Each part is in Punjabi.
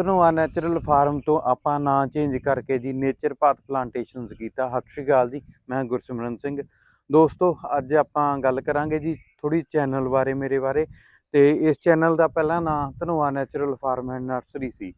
ਧਨੋਆ ਨੈਚੁਰਲ ਫਾਰਮ ਤੋਂ ਆਪਾਂ ਨਾਂ ਚੇਂਜ ਕਰਕੇ ਜੀ ਨੇਚਰ ਪਾਥ ਪਲਾਂਟੇਸ਼ਨਸ ਕੀਤਾ। ਸਤਿ ਸ਼੍ਰੀ ਅਕਾਲ ਜੀ, ਮੈਂ ਗੁਰਸਿਮਰਨ ਸਿੰਘ। ਦੋਸਤੋ, ਅੱਜ ਆਪਾਂ ਗੱਲ ਕਰਾਂਗੇ ਜੀ ਥੋੜੀ ਚੈਨਲ ਬਾਰੇ, ਮੇਰੇ ਬਾਰੇ। ਤੇ ਇਸ ਚੈਨਲ ਦਾ ਪਹਿਲਾ ਨਾਂ Dhanoa natural farm and nursery ਸੀ।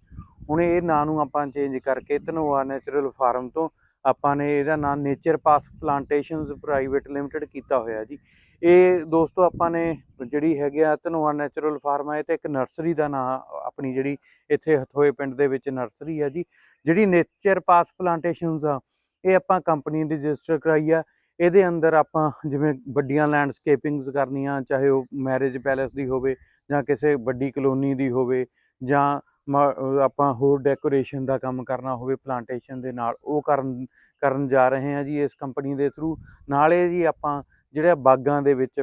ਹੁਣ ਇਹ ਨਾਂ ਨੂੰ ਆਪਾਂ ਚੇਂਜ ਕਰਕੇ ਧਨੋਆ ਨੈਚੁਰਲ ਫਾਰਮ ਤੋਂ ਆਪਾਂ ਨੇ ਇਹਦਾ ਨਾਂ nature path plantations private limited ਕੀਤਾ ਹੋਇਆ ਜੀ। ਇਹ ਦੋਸਤੋ, ਆਪਾਂ ਨੇ ਜਿਹੜੀ ਹੈਗੀ ਆ ਧਨੋਆ ਨੈਚੁਰਲ ਫਾਰਮ ਇਹ ਤੇ ਇੱਕ ਨਰਸਰੀ ਦਾ ਨਾਂ ਆਪਣੀ ਜਿਹੜੀ ਇੱਥੇ ਹਥੋਏ ਪਿੰਡ ਦੇ ਵਿੱਚ ਨਰਸਰੀ ਆ ਜੀ। ਜਿਹੜੀ ਨੇਚਰ ਪਾਥ ਪਲਾਂਟੇਸ਼ਨਸ ਆ, ਇਹ ਆਪਾਂ ਕੰਪਨੀ ਰਜਿਸਟਰ ਕਰਾਈ ਆ। ਇਹਦੇ ਅੰਦਰ ਆਪਾਂ ਜਿਵੇਂ ਵੱਡੀਆਂ ਲੈਂਡਸਕੇਪਿੰਗਸ ਕਰਨੀਆਂ, ਚਾਹੇ ਉਹ ਮੈਰਿਜ ਪੈਲੇਸ ਦੀ ਹੋਵੇ ਜਾਂ ਕਿਸੇ ਵੱਡੀ ਕਲੋਨੀ ਦੀ ਹੋਵੇ ਜਾਂ ਮ- ਆਪਾਂ ਹੋਰ ਡੈਕੋਰੇਸ਼ਨ ਦਾ ਕੰਮ ਕਰਨਾ ਹੋਵੇ ਪਲਾਂਟੇਸ਼ਨ ਦੇ ਨਾਲ, ਉਹ ਕਰਨ ਕਰਨ ਜਾ ਰਹੇ ਹਾਂ ਜੀ ਇਸ ਕੰਪਨੀ ਦੇ ਥਰੂ। ਨਾਲੇ ਜੀ ਆਪਾਂ ਜਿਹੜੇ ਬਾਗਾਂ ਦੇ ਵਿੱਚ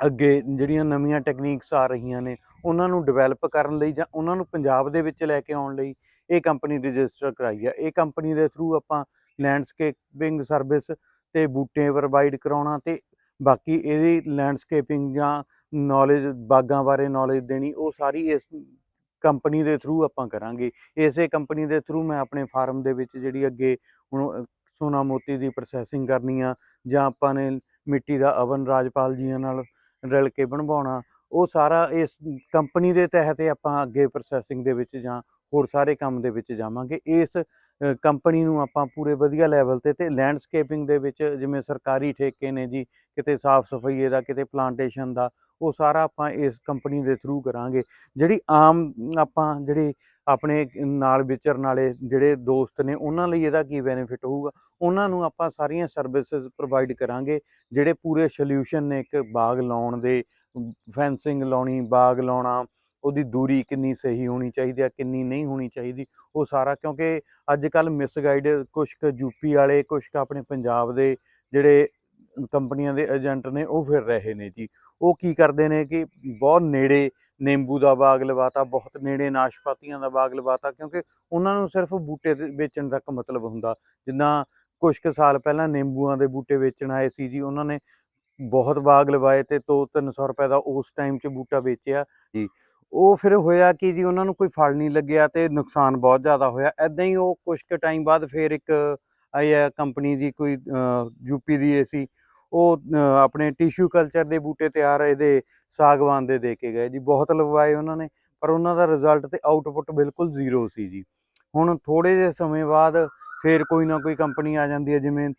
ਅੱਗੇ ਜਿਹੜੀਆਂ ਨਵੀਆਂ ਟੈਕਨੀਕਸ ਆ ਰਹੀਆਂ ਨੇ, ਉਹਨਾਂ ਨੂੰ ਡਿਵੈਲਪ ਕਰਨ ਲਈ ਜਾਂ ਉਹਨਾਂ ਨੂੰ ਪੰਜਾਬ ਦੇ ਵਿੱਚ ਲੈ ਕੇ ਆਉਣ ਲਈ ਇਹ ਕੰਪਨੀ ਰਜਿਸਟਰ ਕਰਾਈ ਆ। ਇਹ ਕੰਪਨੀ ਦੇ ਥਰੂ ਆਪਾਂ ਲੈਂਡਸਕੇਪਿੰਗ ਸਰਵਿਸ ਤੇ ਬੂਟੇ ਪ੍ਰੋਵਾਈਡ ਕਰਾਉਣਾ ਤੇ ਬਾਕੀ ਇਹਦੀ ਲੈਂਡਸਕੇਪਿੰਗ ਜਾਂ ਨੌਲੇਜ ਬਾਗਾਂ ਬਾਰੇ ਨੌਲੇਜ ਦੇਣੀ, ਉਹ ਸਾਰੀ ਇਸ ਕੰਪਨੀ ਦੇ ਥਰੂ ਆਪਾਂ ਕਰਾਂਗੇ। ਇਸੇ ਕੰਪਨੀ ਦੇ ਥਰੂ ਮੈਂ ਆਪਣੇ ਫਾਰਮ ਦੇ ਵਿੱਚ ਜਿਹੜੀ ਅੱਗੇ ਹੁਣ ਸੋਨਾ ਮੋਤੀ ਦੀ ਪ੍ਰੋਸੈਸਿੰਗ ਕਰਨੀ ਆ ਜਾਂ ਆਪਾਂ ਨੇ ਮਿੱਟੀ ਦਾ ਅਵਨ ਰਾਜਪਾਲ ਜੀਆਂ ਨਾਲ ਰਲ ਕੇ ਬਣਵਾਉਣਾ, ਉਹ ਸਾਰਾ ਇਸ ਕੰਪਨੀ ਦੇ ਤਹਿਤ ਹੀ ਆਪਾਂ ਅੱਗੇ ਪ੍ਰੋਸੈਸਿੰਗ ਦੇ ਵਿੱਚ ਜਾਂ ਹੋਰ ਸਾਰੇ ਕੰਮ ਦੇ ਵਿੱਚ ਜਾਵਾਂਗੇ। ਇਸ ਕੰਪਨੀ ਨੂੰ ਆਪਾਂ ਪੂਰੇ ਵਧੀਆ ਲੈਵਲ ਤੇ ਤੇ ਲੈਂਡਸਕੇਪਿੰਗ ਦੇ ਵਿੱਚ ਜਿਵੇਂ ਸਰਕਾਰੀ ਠੇਕੇ ਨੇ ਜੀ, ਕਿਤੇ ਸਾਫ਼ ਸਫ਼ਾਈ ਦਾ, ਕਿਤੇ ਪਲਾਂਟੇਸ਼ਨ ਦਾ, ਉਹ ਸਾਰਾ ਆਪਾਂ ਇਸ ਕੰਪਨੀ ਦੇ ਥਰੂ ਕਰਾਂਗੇ। ਜਿਹੜੀ ਆਮ ਆਪਾਂ, ਜਿਹੜੀ ਆਪਣੇ ਨਾਲ ਵਿਚਰਨ ਵਾਲੇ ਜਿਹੜੇ ਦੋਸਤ ਨੇ, ਉਹਨਾਂ ਲਈ ਇਹਦਾ ਕੀ ਬੈਨੀਫਿਟ ਹੋਊਗਾ? ਉਹਨਾਂ ਨੂੰ ਆਪਾਂ ਸਾਰੀਆਂ ਸਰਵਿਸਿਜ਼ ਪ੍ਰੋਵਾਈਡ ਕਰਾਂਗੇ, ਜਿਹੜੇ ਪੂਰੇ ਸੋਲੂਸ਼ਨ ਨੇ, ਇੱਕ ਬਾਗ ਲਾਉਣ ਦੇ ਫੈਂਸਿੰਗ ਲਾਉਣੀ, ਬਾਗ ਲਾਉਣਾ, ਉਹਦੀ ਦੂਰੀ ਕਿੰਨੀ ਸਹੀ ਹੋਣੀ ਚਾਹੀਦੀ ਆ, ਕਿੰਨੀ ਨਹੀਂ ਹੋਣੀ ਚਾਹੀਦੀ, ਉਹ ਸਾਰਾ ਕਿਉਂਕਿ ਅੱਜ ਕੱਲ ਮਿਸਗਾਈਡ ਕੁਛ ਕੁ ਯੂਪੀ ਵਾਲੇ ਕੁਛ ਕੁ ਆਪਣੇ ਪੰਜਾਬ ਦੇ ਜਿਹੜੇ ਕੰਪਨੀਆਂ ਦੇ ਏਜੰਟ ਨੇ, ਉਹ ਫਿਰ ਰਹੇ ਨੇ ਜੀ। ਉਹ ਕੀ ਕਰਦੇ ਨੇ ਕਿ ਬਹੁਤ ਨੇੜੇ ਨਿੰਬੂ ਦਾ ਬਾਗ ਲਵਾਤਾ, ਬਹੁਤ ਨੇੜੇ ਨਾਸ਼ਪਾਤੀਆਂ ਦਾ ਬਾਗ ਲਵਾਤਾ, ਕਿਉਂਕਿ ਉਹਨਾਂ ਨੂੰ ਸਿਰਫ ਬੂਟੇ ਦੇ ਵੇਚਣ ਤੱਕ ਮਤਲਬ ਹੁੰਦਾ। ਜਿੱਦਾਂ ਕੁਝ ਕੁ ਸਾਲ ਪਹਿਲਾਂ ਨਿੰਬੂਆਂ ਦੇ ਬੂਟੇ ਵੇਚਣ ਆਏ ਸੀ ਜੀ, ਉਹਨਾਂ ਨੇ ਬਹੁਤ ਬਾਗ ਲਵਾਏ ਤੇ 2-300 ਰੁਪਏ ਦਾ ਉਸ ਟਾਈਮ 'ਚ ਬੂਟਾ ਵੇਚਿਆ ਜੀ। ਉਹ ਫਿਰ ਹੋਇਆ ਕਿ ਜੀ, ਉਹਨਾਂ ਨੂੰ ਕੋਈ ਫਲ ਨਹੀਂ ਲੱਗਿਆ ਤੇ ਨੁਕਸਾਨ ਬਹੁਤ ਜ਼ਿਆਦਾ ਹੋਇਆ। ਐਦਾਂ ਹੀ ਉਹ ਕੁਝ ਕੁ ਟਾਈਮ ਬਾਅਦ ਫਿਰ ਇੱਕ ਆਈ ਆ ਕੰਪਨੀ ਦੀ ਕੋਈ ਯੂਪੀ ਦੀ ਏ ਸੀ ਉਹ ਆਪਣੇ ਟਿਸ਼ੂ ਕਲਚਰ ਦੇ ਬੂਟੇ ਤਿਆਰ ਇਹਦੇ ਸਾਗਵਾਨ ਦੇ ਦੇ ਕੇ ਗਏ ਜੀ। ਬਹੁਤ ਲਗਵਾਏ ਉਹਨਾਂ ਨੇ, ਪਰ ਉਹਨਾਂ ਦਾ ਰਿਜ਼ਲਟ ਤੇ ਆਊਟਪੁੱਟ ਬਿਲਕੁਲ ਜ਼ੀਰੋ ਸੀ ਜੀ। ਹੁਣ ਥੋੜੇ ਜਿਹੇ ਸਮੇਂ ਬਾਅਦ ਫਿਰ ਕੋਈ ਨਾ ਕੋਈ ਕੰਪਨੀ ਆ ਜਾਂਦੀ ਹੈ, ਜਿਵੇਂ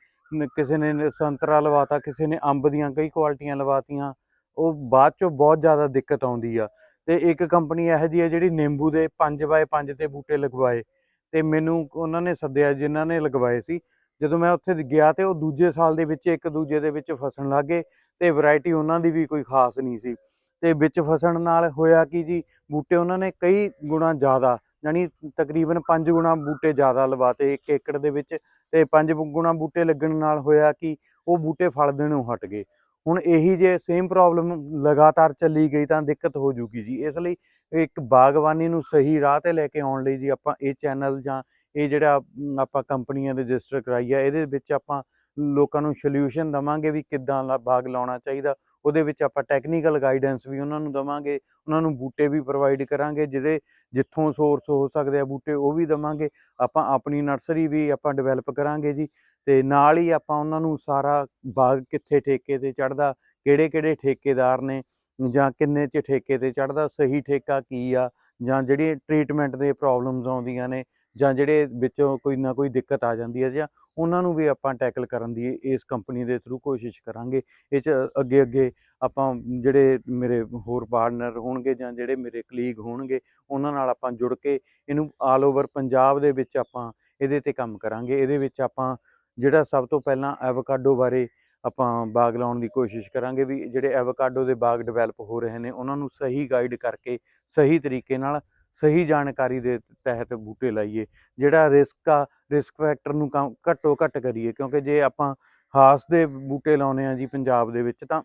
ਕਿਸੇ ਨੇ ਨ- ਸੰਤਰਾ ਲਵਾਤਾ, ਕਿਸੇ ਨੇ ਅੰਬ ਦੀਆਂ ਕਈ ਕੁਆਲਿਟੀਆਂ ਲਵਾਤੀਆਂ, ਉਹ ਬਾਅਦ ਚੋਂ ਬਹੁਤ ਜ਼ਿਆਦਾ ਦਿੱਕਤ ਆਉਂਦੀ ਆ। ਤੇ ਇੱਕ ਕੰਪਨੀ ਇਹੋ ਜਿਹੀ ਹੈ ਜਿਹੜੀ ਨਿੰਬੂ ਦੇ 5x5 ਤੇ ਬੂਟੇ ਲਗਵਾਏ, ਤੇ ਮੈਨੂੰ ਉਹਨਾਂ ਨੇ ਸੱਦਿਆ, ਜਿਨ੍ਹਾਂ ਨੇ ਲਗਵਾਏ ਸੀ ਜਦੋਂ ਮੈਂ ਉੱਥੇ ਗਿਆ ਤੇ ਉਹ ਦੂਜੇ ਸਾਲ ਦੇ ਵਿੱਚ ਇੱਕ ਦੂਜੇ ਦੇ ਵਿੱਚ ਫਸਣ ਲੱਗੇ ਤੇ ਵੈਰਾਈਟੀ ਉਹਨਾਂ ਦੀ ਵੀ ਕੋਈ ਖਾਸ ਨਹੀਂ ਸੀ। ਤੇ ਵਿੱਚ ਫਸਣ ਨਾਲ ਹੋਇਆ ਕਿ ਜੀ, ਬੂਟੇ ਉਹਨਾਂ ਨੇ ਕਈ ਗੁਣਾ ਜ਼ਿਆਦਾ ਯਾਨੀ ਤਕਰੀਬਨ 5 ਗੁਣਾ ਬੂਟੇ ਜ਼ਿਆਦਾ ਲਵਾਤੇ ਇੱਕ ਏਕੜ ਦੇ ਵਿੱਚ ਤੇ 5 ਗੁਣਾ ਬੂਟੇ ਲੱਗਣ ਨਾਲ ਹੋਇਆ ਕਿ, ਉਹ ਬੂਟੇ ਫਲ ਦੇਣੋਂ ਹਟ ਗਏ। ਹੁਣ ਇਹੀ ਜੇ ਸੇਮ ਪ੍ਰੋਬਲਮ ਲਗਾਤਾਰ ਚੱਲੀ ਗਈ ਤਾਂ ਦਿੱਕਤ ਹੋ ਜੂਗੀ ਜੀ। ਇਸ ਲਈ ਇੱਕ ਬਾਗਬਾਨੀ ਨੂੰ ਸਹੀ ਰਾਹ ਤੇ ਲੈ ਕੇ ਆਉਣ ਲਈ ਜੀ ਆਪਾਂ ਇਹ ਚੈਨਲ ਜਾਂ ਇਹ ਜਿਹੜਾ ਆਪਾਂ ਕੰਪਨੀਆਂ ਰਜਿਸਟਰ ਕਰਾਈ ਆ, ਇਹਦੇ ਵਿੱਚ ਆਪਾਂ ਲੋਕਾਂ ਨੂੰ ਸੋਲੂਸ਼ਨ ਦਵਾਂਗੇ ਵੀ ਕਿੱਦਾਂ ਲਾ- ਬਾਗ ਲਾਉਣਾ ਚਾਹੀਦਾ। ਉਹਦੇ ਵਿੱਚ ਆਪਾਂ ਟੈਕਨੀਕਲ ਗਾਈਡੈਂਸ ਵੀ ਉਹਨਾਂ ਨੂੰ ਦਵਾਂਗੇ, ਉਹਨਾਂ ਨੂੰ ਬੂਟੇ ਵੀ ਪ੍ਰੋਵਾਈਡ ਕਰਾਂਗੇ, ਜਿਹਦੇ ਜਿੱਥੋਂ ਸੋਰਸ ਹੋ ਸਕਦੇ ਆ ਬੂਟੇ, ਉਹ ਵੀ ਦਵਾਂਗੇ। ਆਪਾਂ ਆਪਣੀ ਨਰਸਰੀ ਵੀ ਆਪਾਂ ਡਿਵੈਲਪ ਕਰਾਂਗੇ ਜੀ, ਤੇ ਨਾਲ ਹੀ ਆਪਾਂ ਉਹਨਾਂ ਨੂੰ ਸਾਰਾ ਬਾਗ ਕਿੱਥੇ ਠੇਕੇ ਤੇ ਚੜਦਾ ਕਿਹੜੇ ਕਿਹੜੇ ਠੇਕੇਦਾਰ ਨੇ, ਜਾਂ ਕਿੰਨੇ ਚ ਠੇਕੇ ਤੇ ਚੜਦਾ ਸਹੀ ਠੇਕਾ ਕੀ ਆ, ਜਾਂ ਜਿਹੜੀ ਟ੍ਰੀਟਮੈਂਟ ਦੇ ਪ੍ਰੋਬਲਮਸ ਆਉਂਦੀਆਂ ਨੇ ਜਾਂ ਜਿਹੜੇ ਵਿੱਚੋਂ ਕੋਈ ਨਾ ਕੋਈ ਦਿੱਕਤ ਆ ਜਾਂਦੀ ਹੈ ਜਾਂ ਉਹਨਾਂ ਨੂੰ ਵੀ ਆਪਾਂ ਟੈਕਲ ਕਰਨ ਦੀ ਇਸ ਕੰਪਨੀ ਦੇ ਥਰੂ ਕੋਸ਼ਿਸ਼ ਕਰਾਂਗੇ। ਇਹ ਚ ਅੱਗੇ ਅੱਗੇ ਆਪਾਂ ਜਿਹੜੇ ਮੇਰੇ ਹੋਰ ਪਾਰਟਨਰ ਹੋਣਗੇ ਜਾਂ ਜਿਹੜੇ ਮੇਰੇ ਕਲੀਗ ਹੋਣਗੇ, ਉਹਨਾਂ ਨਾਲ ਆਪਾਂ ਜੁੜ ਕੇ ਇਹਨੂੰ ਆਲ ਓਵਰ ਪੰਜਾਬ ਦੇ ਵਿੱਚ ਆਪਾਂ ਇਹਦੇ ਤੇ ਕੰਮ ਕਰਾਂਗੇ। ਇਹਦੇ ਵਿੱਚ ਆਪਾਂ ਜਿਹੜਾ ਸਭ ਤੋਂ ਪਹਿਲਾਂ ਐਵੋਕਾਡੋ ਬਾਰੇ ਆਪਾਂ ਬਾਗ ਲਾਉਣ ਦੀ ਕੋਸ਼ਿਸ਼ ਕਰਾਂਗੇ ਵੀ ਜਿਹੜੇ ਐਵੋਕਾਡੋ ਦੇ ਬਾਗ ਡਿਵੈਲਪ ਹੋ ਰਹੇ ਨੇ, ਉਹਨਾਂ ਨੂੰ ਸਹੀ ਗਾਈਡ ਕਰਕੇ ਸਹੀ ਤਰੀਕੇ ਨਾਲ ਸਹੀ ਜਾਣਕਾਰੀ ਦੇ ਤਹਿਤ ਬੂਟੇ ਲਾਈਏ ਜਿਹੜਾ ਰਿਸਕ ਆ ਰਿਸਕ ਫੈਕਟਰ ਨੂੰ ਕਮ- ਘੱਟੋ ਘੱਟ ਕਰੀਏ ਕਿਉਂਕਿ ਜੇ ਆਪਾਂ ਹਾਸ ਦੇ ਬੂਟੇ ਲਾਉਨੇ ਆ ਜੀ ਪੰਜਾਬ ਦੇ ਵਿੱਚ ਤਾਂ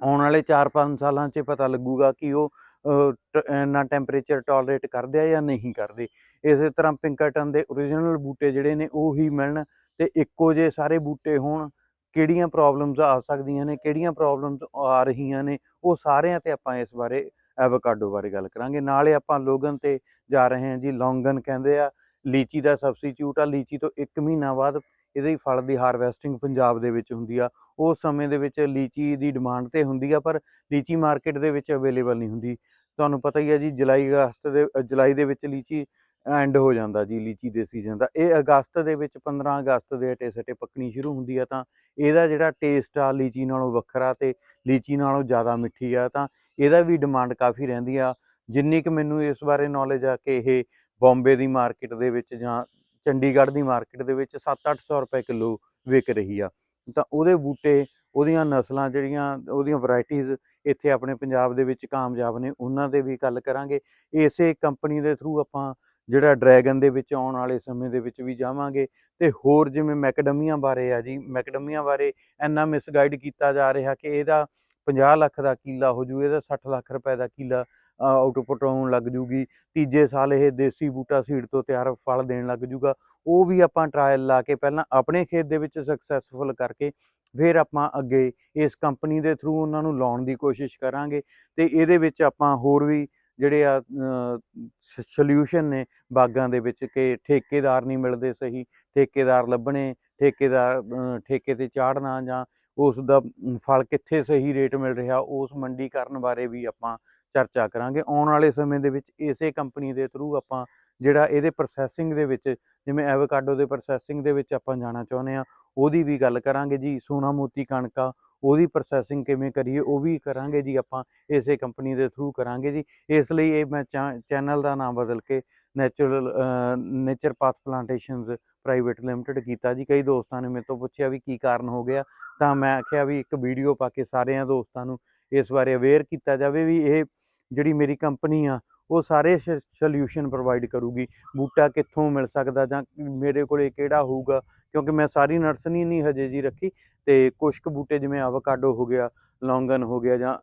ਆਉਣ ਵਾਲੇ 4-5 ਸਾਲਾਂ 'ਚ ਪਤਾ ਲੱਗੂਗਾ ਕਿ ਉਹ ਅਹ, ਟ- ਇੰਨਾ ਟੈਂਪਰੇਚਰ ਟੋਲਰੇਟ ਕਰਦੇ ਆ ਜਾਂ ਨਹੀਂ ਕਰਦੇ। ਇਸੇ ਤਰ੍ਹਾਂ ਪਿੰਕਰਟਨ ਦੇ ਓਰੀਜਨਲ ਬੂਟੇ ਜਿਹੜੇ ਨੇ ਉਹ ਹੀ ਮਿਲਣ ਤੇ ਇੱਕੋ ਜੇ ਸਾਰੇ ਬੂਟੇ ਹੋਣ ਕਿਹੜੀਆਂ ਪ੍ਰੋਬਲਮਸ ਆ ਸਕਦੀਆਂ ਨੇ ਕਿਹੜੀਆਂ ਪ੍ਰੋਬਲਮਸ ਆ ਰਹੀਆਂ ਨੇ ਉਹ ਸਾਰਿਆਂ ਤੇ ਆਪਾਂ ਇਸ ਬਾਰੇ ਐਵੋਕਾਡੋ ਬਾਰੇ ਗੱਲ ਕਰਾਂਗੇ। ਨਾਲੇ ਆਪਾਂ ਲੋਗਨ ਤੇ ਜਾ ਰਹੇ ਹਾਂ ਜੀ, ਲੌਂਗਨ ਕਹਿੰਦੇ ਆ, ਲੀਚੀ ਦਾ ਸਬਸਟੀਟਿਊਟ ਆ। ਲੀਚੀ ਤੋਂ 1 ਮਹੀਨਾ ਬਾਅਦ ਇਹਦੇ ਫਲ ਦੀ ਹਾਰਵੈਸਟਿੰਗ ਪੰਜਾਬ ਦੇ ਵਿੱਚ ਹੁੰਦੀ ਆ। ਉਸ ਸਮੇਂ ਦੇ ਵਿੱਚ ਲੀਚੀ ਦੀ ਡਿਮਾਂਡ ਤੇ ਹੁੰਦੀ ਆ, ਪਰ ਲੀਚੀ ਮਾਰਕੀਟ ਦੇ ਵਿੱਚ ਅਵੇਲੇਬਲ ਨਹੀਂ ਹੁੰਦੀ। ਤੁਹਾਨੂੰ ਪਤਾ ਹੀ ਆ ਜੀ, ਜੁਲਾਈ ਅਗਸਤ ਦੇ ਜੁਲਾਈ ਦੇ ਵਿੱਚ ਲੀਚੀ ਐਂਡ ਹੋ ਜਾਂਦਾ ਜੀ, ਲੀਚੀ ਦੇ ਸੀਜ਼ਨ ਦਾ। ਇਹ ਅਗਸਤ ਦੇ ਵਿੱਚ 15 ਅਗਸਤ ਦੇ ਅਟੇ ਸਟੇ ਪੱਕਣੀ ਸ਼ੁਰੂ ਹੁੰਦੀ ਆ ਤਾਂ ਇਹਦਾ ਜਿਹੜਾ ਟੇਸਟ ਆ, ਲੀਚੀ ਨਾਲੋਂ ਵੱਖਰਾ ਤੇ ਲੀਚੀ ਨਾਲੋਂ ਜ਼ਿਆਦਾ ਮਿੱਠੀ ਆ ਤਾਂ ਇਹਦਾ ਵੀ ਡਿਮਾਂਡ ਕਾਫੀ ਰਹਿੰਦੀ ਆ। ਜਿੰਨੀ ਕਿ ਮੈਨੂੰ ਇਸ ਬਾਰੇ ਨੌਲੇਜ ਆ ਕਿ ਇਹ ਬੰਬੇ ਦੀ ਮਾਰਕੀਟ ਦੇ ਵਿੱਚ ਜਾਂ ਚੰਡੀਗੜ੍ਹ ਦੀ ਮਾਰਕੀਟ ਦੇ ਵਿੱਚ 7-800 ਰੁਪਏ ਕਿਲੋ ਵਿਕ ਰਹੀ ਆ। ਤਾਂ ਉਹਦੇ ਬੂਟੇ, ਉਹਦੀਆਂ ਨਸਲਾਂ ਜਿਹੜੀਆਂ, ਉਹਦੀਆਂ ਵੈਰਾਈਟੀਆਂ ਇੱਥੇ ਆਪਣੇ ਪੰਜਾਬ ਦੇ ਵਿੱਚ ਕਾਮਯਾਬ ਨੇ, ਉਹਨਾਂ ਦੇ ਵੀ ਗੱਲ ਕਰਾਂਗੇ। ਇਸੇ ਕੰਪਨੀ ਦੇ ਥਰੂ ਆਪਾਂ ਜਿਹੜਾ ਡਰੈਗਨ ਦੇ ਵਿੱਚ ਆਉਣ ਵਾਲੇ ਸਮੇਂ ਦੇ ਵਿੱਚ ਵੀ ਜਾਵਾਂਗੇ। ਤੇ ਹੋਰ ਜਿਵੇਂ ਮੈਕਡਮੀਆਂ ਬਾਰੇ ਆ ਜੀ ਮੈਕਡਮੀਆਂ ਬਾਰੇ ਇੰਨਾ ਮਿਸਗਾਈਡ ਕੀਤਾ ਜਾ ਰਿਹਾ ਕਿ ਇਹਦਾ 50 ਲੱਖ ਦਾ ਕੀਲਾ ਹੋ ਜੂ, ਇਹਦਾ 60 ਲੱਖ ਰੁਪਏ ਦਾ ਕੀਲਾ ਆਊਟਪੁੱਟ ਆਉਣ ਲੱਗ ਜੂਗੀ। ਤੀਜੇ ਸਾਲ ਇਹ ਦੇਸੀ ਬੂਟਾ ਸੀਡ ਤੋਂ ਤਿਆਰ ਫਲ ਦੇਣ ਲੱਗ ਜੂਗਾ। ਉਹ ਵੀ ਆਪਾਂ ਟਰਾਇਲ ਲਾ ਕੇ ਪਹਿਲਾਂ ਆਪਣੇ ਖੇਤ ਦੇ ਵਿੱਚ ਸਕਸੈਸਫੁਲ ਕਰਕੇ ਫਿਰ ਆਪਾਂ ਅੱਗੇ ਇਸ ਕੰਪਨੀ ਦੇ ਥਰੂ ਉਹਨਾਂ ਨੂੰ ਲਾਉਣ ਦੀ ਕੋਸ਼ਿਸ਼ ਕਰਾਂਗੇ ਤੇ ਇਹਦੇ ਵਿੱਚ ਆਪਾਂ ਹੋਰ ਵੀ ਜਿਹੜੇ ਆ ਸੋਲਿਊਸ਼ਨ ਨੇ ਬਾਗਾਂ ਦੇ ਵਿੱਚ ਕਿ ਠੇਕੇਦਾਰ ਨਹੀਂ ਮਿਲਦੇ ਸਹੀ, ਠੇਕੇਦਾਰ ਲੱਭਣੇ, ਠੇਕੇਦਾਰ ਠੇਕੇ ਤੇ ਚਾੜਨਾ ਜਾਂ ਉਸ ਦਾ ਫਲ ਕਿੱਥੇ ਸਹੀ ਰੇਟ ਮਿਲ ਰਿਹਾ, ਉਸ ਮੰਡੀਕਰਨ ਬਾਰੇ ਵੀ ਆਪਾਂ ਚਰਚਾ ਕਰਾਂਗੇ। ਆਉਣ ਵਾਲੇ ਸਮੇਂ ਦੇ ਵਿੱਚ ਇਸੇ ਕੰਪਨੀ ਦੇ ਥਰੂ ਆਪਾਂ ਜਿਹੜਾ ਇਹਦੇ ਪ੍ਰੋਸੈਸਿੰਗ ਦੇ ਵਿੱਚ, ਜਿਵੇਂ ਐਵੋਕਾਡੋ ਦੇ ਪ੍ਰੋਸੈਸਿੰਗ ਦੇ ਵਿੱਚ ਆਪਾਂ ਜਾਣਾ ਚਾਹੁੰਦੇ ਆ ਉਹਦੀ ਵੀ ਗੱਲ ਕਰਾਂਗੇ ਜੀ, ਸੋਨਾ ਮੋਤੀ ਕਣਕਾ ਉਹਦੀ ਪ੍ਰੋਸੈਸਿੰਗ ਕਿਵੇਂ ਕਰੀਏ, ਉਹ ਵੀ ਕਰਾਂਗੇ ਜੀ ਆਪਾਂ, ਇਸੇ ਕੰਪਨੀ ਦੇ ਥਰੂ ਕਰਾਂਗੇ ਜੀ। ਇਸ ਲਈ ਇਹ ਮੈਂ ਚੈਨਲ ਦਾ ਨਾਮ ਬਦਲ ਕੇ natural nature path plantations private limited ਕੀਤਾ ਜੀ। ਕਈ ਦੋਸਤਾਂ ਨੇ ਮੇਰੇ ਤੋਂ ਪੁੱਛਿਆ ਵੀ ਕੀ ਕਾਰਨ ਹੋ ਗਿਆ? ਤਾਂ ਮੈਂ ਆਖਿਆ ਵੀ ਇੱਕ ਵੀਡੀਓ ਪਾ ਕੇ ਸਾਰਿਆਂ ਦੋਸਤਾਂ ਨੂੰ ਇਸ ਬਾਰੇ ਅਵੇਅਰ ਕੀਤਾ ਜਾਵੇ ਵੀ ਇਹ ਜਿਹੜੀ ਮੇਰੀ ਕੰਪਨੀ ਆ, ਉਹ ਸਾਰੇ ਸੋਲਿਊਸ਼ਨ ਪ੍ਰੋਵਾਈਡ ਕਰੂਗੀ। ਬੂਟਾ ਕਿੱਥੋਂ ਮਿਲ ਸਕਦਾ ਜਾਂ ਮੇਰੇ ਕੋਲੇ ਕਿਹੜਾ ਹੋਊਗਾ? ਕਿਉਂਕਿ ਮੈਂ ਸਾਰੀ ਨਰਸਰੀ ਨਹੀਂ ਹਜੇ ਜੀ ਰੱਖੀ ਤੇ ਕੁਝ ਕੁ ਬੂਟੇ ਜਿਵੇਂ ਆਵਾਕਾਡੋ ਹੋ ਗਿਆ ਲੌਂਗਨ ਹੋ ਗਿਆ ਜਾਂ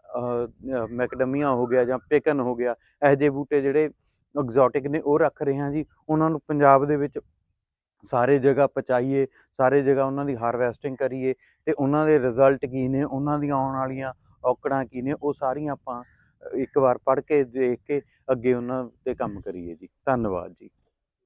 ਮੈਕਡਮੀਆ ਹੋ ਗਿਆ ਜਾਂ ਪਿਕਨ ਹੋ ਗਿਆ, ਇਹੋ ਜਿਹੇ ਬੂਟੇ ਜਿਹੜੇ ਐਗਜ਼ੋਟਿਕ ਨੇ, ਉਹ ਰੱਖ ਰਹੇ ਹਾਂ ਜੀ। ਉਹਨਾਂ ਨੂੰ ਪੰਜਾਬ ਦੇ ਵਿੱਚ ਸਾਰੇ ਜਗ੍ਹਾ ਪਹੁੰਚਾਈਏ ਸਾਰੇ ਜਗ੍ਹਾ ਉਹਨਾਂ ਦੀ ਹਾਰਵੈਸਟਿੰਗ ਕਰੀਏ ਤੇ ਉਹਨਾਂ ਦੇ ਰਿਜ਼ਲਟ ਕੀ ਨੇ, ਉਹਨਾਂ ਦੀਆਂ ਆਉਣ ਵਾਲੀਆਂ ਔਕੜਾਂ ਕੀ ਨੇ, ਉਹ ਸਾਰੀਆਂ ਆਪਾਂ ਇੱਕ ਵਾਰ ਪੜ੍ਹ ਕੇ ਦੇਖ ਕੇ ਅੱਗੇ ਉਹਨਾਂ ਤੇ ਕੰਮ ਕਰੀਏ ਜੀ। ਧੰਨਵਾਦ ਜੀ।